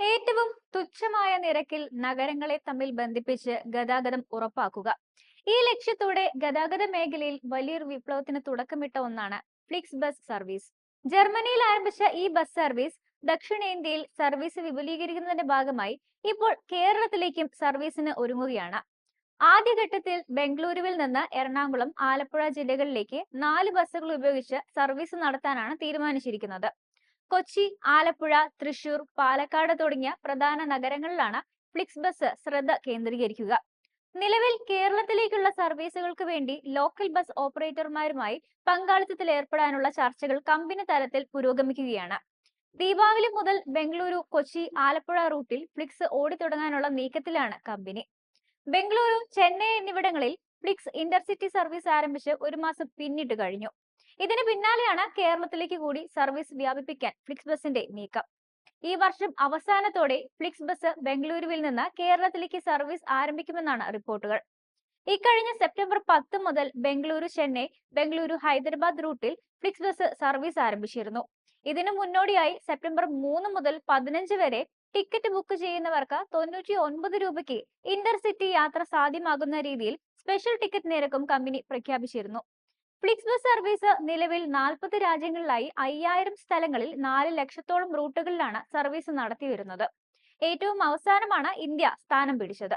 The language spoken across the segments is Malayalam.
ഏറ്റവും തുച്ഛമായ നിരക്കിൽ നഗരങ്ങളെ തമ്മിൽ ബന്ധിപ്പിച്ച് ഗതാഗതം ഉറപ്പാക്കുക. ഈ ലക്ഷ്യത്തോടെ ഗതാഗത മേഖലയിൽ വലിയൊരു വിപ്ലവത്തിന് തുടക്കമിട്ട ഒന്നാണ് ഫ്ലിക്സ് ബസ് സർവീസ്. ജർമ്മനിയിൽ ആരംഭിച്ച ഈ ബസ് സർവീസ് ദക്ഷിണേന്ത്യയിൽ സർവീസ് വിപുലീകരിക്കുന്നതിന്റെ ഭാഗമായി ഇപ്പോൾ കേരളത്തിലേക്കും സർവീസിന് ഒരുങ്ങുകയാണ്. ആദ്യഘട്ടത്തിൽ ബംഗളൂരുവിൽ നിന്ന് എറണാകുളം ആലപ്പുഴ ജില്ലകളിലേക്ക് നാല് ബസ്സുകൾ ഉപയോഗിച്ച് സർവീസ് നടത്താനാണ് തീരുമാനിച്ചിരിക്കുന്നത്. കൊച്ചി ആലപ്പുഴ തൃശൂർ പാലക്കാട് തുടങ്ങിയ പ്രധാന നഗരങ്ങളിലാണ് ഫ്ലിക്സ് ബസ് ശ്രദ്ധ കേന്ദ്രീകരിക്കുക. നിലവിൽ കേരളത്തിലേക്കുള്ള സർവീസുകൾക്ക് വേണ്ടി ലോക്കൽ ബസ് ഓപ്പറേറ്റർമാരുമായി പങ്കാളിത്തത്തിൽ ഏർപ്പെടാനുള്ള ചർച്ചകൾ കമ്പനി തലത്തിൽ പുരോഗമിക്കുകയാണ്. ദീപാവലി മുതൽ ബംഗളൂരു കൊച്ചി ആലപ്പുഴ റൂട്ടിൽ ഫ്ലിക്സ് ഓടിത്തുടങ്ങാനുള്ള നീക്കത്തിലാണ് കമ്പനി. ബംഗളൂരു ചെന്നൈ എന്നിവിടങ്ങളിൽ ഫ്ലിക്സ് ഇന്റർസിറ്റി സർവീസ് ആരംഭിച്ച് ഒരു മാസം പിന്നിട്ട് കഴിഞ്ഞു. ഇതിന് പിന്നാലെയാണ് കേരളത്തിലേക്ക് കൂടി സർവീസ് വ്യാപിപ്പിക്കാൻ ഫ്ലിക്സ് ബസിന്റെ നീക്കം. ഈ വർഷം അവസാനത്തോടെ ഫ്ലിക്സ് ബസ് ബംഗളൂരുവിൽ നിന്ന് കേരളത്തിലേക്ക് സർവീസ് ആരംഭിക്കുമെന്നാണ് റിപ്പോർട്ടുകൾ. ഇക്കഴിഞ്ഞ സെപ്റ്റംബർ പത്ത് മുതൽ ബംഗളൂരു ചെന്നൈ ബംഗളൂരു ഹൈദരാബാദ് റൂട്ടിൽ ഫ്ലിക്സ് ബസ് സർവീസ് ആരംഭിച്ചിരുന്നു. ഇതിനു മുന്നോടിയായി സെപ്റ്റംബർ മൂന്ന് മുതൽ പതിനഞ്ച് വരെ ടിക്കറ്റ് ബുക്ക് ചെയ്യുന്നവർക്ക് തൊണ്ണൂറ്റി ഒൻപത് രൂപയ്ക്ക് ഇന്റർസിറ്റി യാത്ര സാധ്യമാകുന്ന രീതിയിൽ സ്പെഷ്യൽ ടിക്കറ്റ് നിരക്കും കമ്പനി പ്രഖ്യാപിച്ചിരുന്നു. ഫ്ലിക്സ് ബസ് സർവീസ് നിലവിൽ നാൽപ്പത് രാജ്യങ്ങളിലായി അയ്യായിരം സ്ഥലങ്ങളിൽ നാല് ലക്ഷത്തോളം റൂട്ടുകളിലാണ് സർവീസ് നടത്തിവരുന്നത് ഏറ്റവും അവസാനമാണ് ഇന്ത്യ സ്ഥാനം പിടിച്ചത്.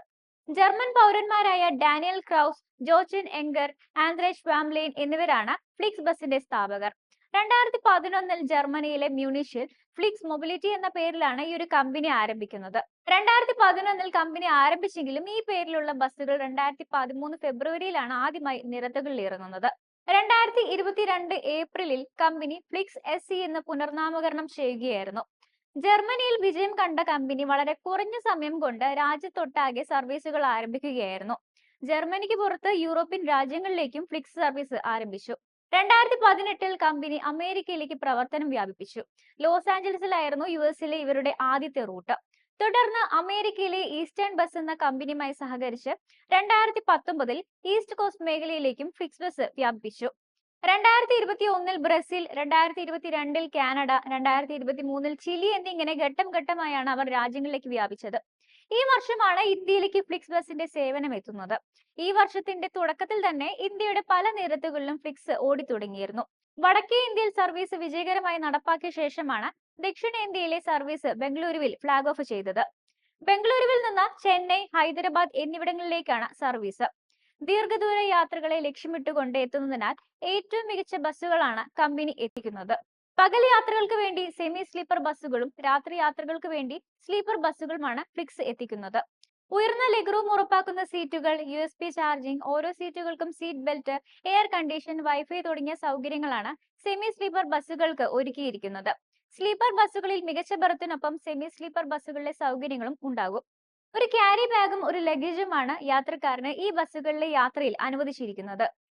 German പൗരന്മാരായ Daniel Krauss Jochen Engert Andre Schwammlein എന്നിവരാണ് ഫ്ലിക്സ് ബസിന്റെ സ്ഥാപകർ. രണ്ടായിരത്തി പതിനൊന്നിൽ ജർമ്മനിയിലെ മ്യൂണിഷിൽ ഫ്ലിക്സ് മൊബിലിറ്റി എന്ന പേരിലാണ് ഈ ഒരു കമ്പനി ആരംഭിക്കുന്നത്. രണ്ടായിരത്തി പതിനൊന്നിൽ കമ്പനി ആരംഭിച്ചെങ്കിലും ഈ പേരിലുള്ള ബസ്സുകൾ രണ്ടായിരത്തി പതിമൂന്ന് ഫെബ്രുവരിയിലാണ് ആദ്യമായി നിരത്തുകളിൽ ഇറങ്ങുന്നത്. രണ്ടായിരത്തി ഇരുപത്തിരണ്ട് ഏപ്രിലിൽ കമ്പനി ഫ്ലിക്സ് എസ് സി എന്ന് പുനർനാമകരണം ചെയ്യുകയായിരുന്നു. ജർമ്മനിയിൽ വിജയം കണ്ട കമ്പനി വളരെ കുറഞ്ഞ സമയം കൊണ്ട് രാജ്യത്തൊട്ടാകെ സർവീസുകൾ ആരംഭിക്കുകയായിരുന്നു. ജർമ്മനിക്ക് പുറത്ത് യൂറോപ്യൻ രാജ്യങ്ങളിലേക്കും ഫ്ലിക്സ് സർവീസ് ആരംഭിച്ചു. രണ്ടായിരത്തി പതിനെട്ടിൽ കമ്പനി അമേരിക്കയിലേക്ക് പ്രവർത്തനം വ്യാപിപ്പിച്ചു. ലോസ് ആഞ്ചലസിലായിരുന്നു യു എസിലെ ഇവരുടെ ആദ്യത്തെ റൂട്ട്. തുടർന്ന് അമേരിക്കയിലെ ഈസ്റ്റേൺ ബസ് എന്ന കമ്പനിയുമായി സഹകരിച്ച് രണ്ടായിരത്തി പത്തൊമ്പതിൽ ഈസ്റ്റ് കോസ്റ്റ് മേഖലയിലേക്കും ഫിക്സ് ബസ് വ്യാപിപ്പിച്ചു. രണ്ടായിരത്തി ഇരുപത്തി ഒന്നിൽ ബ്രസീൽ രണ്ടായിരത്തി ഇരുപത്തിരണ്ടിൽ കാനഡ രണ്ടായിരത്തി ഇരുപത്തി മൂന്നിൽ ചിലി എന്നിങ്ങനെ ഘട്ടം ഘട്ടമായാണ് അവർ രാജ്യങ്ങളിലേക്ക് വ്യാപിച്ചത്. ഈ വർഷമാണ് ഇന്ത്യയിലേക്ക് ഫ്ലിക്സ് ബസിന്റെ സേവനം എത്തുന്നത്. ഈ വർഷത്തിന്റെ തുടക്കത്തിൽ തന്നെ ഇന്ത്യയുടെ പല നിരത്തുകളിലും ഫ്ലിക്സ് ഓടിത്തുടങ്ങിയിരുന്നു. വടക്കേ ഇന്ത്യയിൽ സർവീസ് വിജയകരമായി നടപ്പാക്കിയ ശേഷമാണ് ദക്ഷിണേന്ത്യയിലെ സർവീസ് ബംഗളൂരുവിൽ ഫ്ളാഗ് ഓഫ് ചെയ്തത്. ബംഗളൂരുവിൽ നിന്ന് ചെന്നൈ ഹൈദരാബാദ് എന്നിവിടങ്ങളിലേക്കാണ് സർവീസ് ദീർഘദൂര യാത്രകളെ ലക്ഷ്യമിട്ടുകൊണ്ട് എത്തുന്നതിനാൽ ഏറ്റവും മികച്ച ബസ്സുകളാണ് കമ്പനി എത്തിക്കുന്നത്. പകൽ യാത്രകൾക്ക് വേണ്ടി സെമി സ്ലീപ്പർ ബസ്സുകളും രാത്രി യാത്രകൾക്ക് വേണ്ടി സ്ലീപ്പർ ബസ്സുകളുമാണ് ഫ്ലിക്സ് എത്തിക്കുന്നത്. ഉയർന്ന ലെഗ് റൂം ഉറപ്പാക്കുന്ന സീറ്റുകൾ യു എസ് പി ചാർജിംഗ് ഓരോ സീറ്റുകൾക്കും seat belt air condition wifi തുടങ്ങിയ സൗകര്യങ്ങളാണ് സെമി സ്ലീപ്പർ ബസ്സുകൾക്ക് ഒരുക്കിയിരിക്കുന്നത്. സ്ലീപ്പർ ബസ്സുകളിൽ മികച്ച ബർത്തിനൊപ്പം സെമി സ്ലീപ്പർ ബസ്സുകളിലെ സൗകര്യങ്ങളും ഉണ്ടാകും. ഒരു ക്യാരി ബാഗും ഒരു ലഗേജുമാണ് യാത്രക്കാരന് ഈ ബസ്സുകളിലെ യാത്രയിൽ അനുവദിച്ചിരിക്കുന്നത്.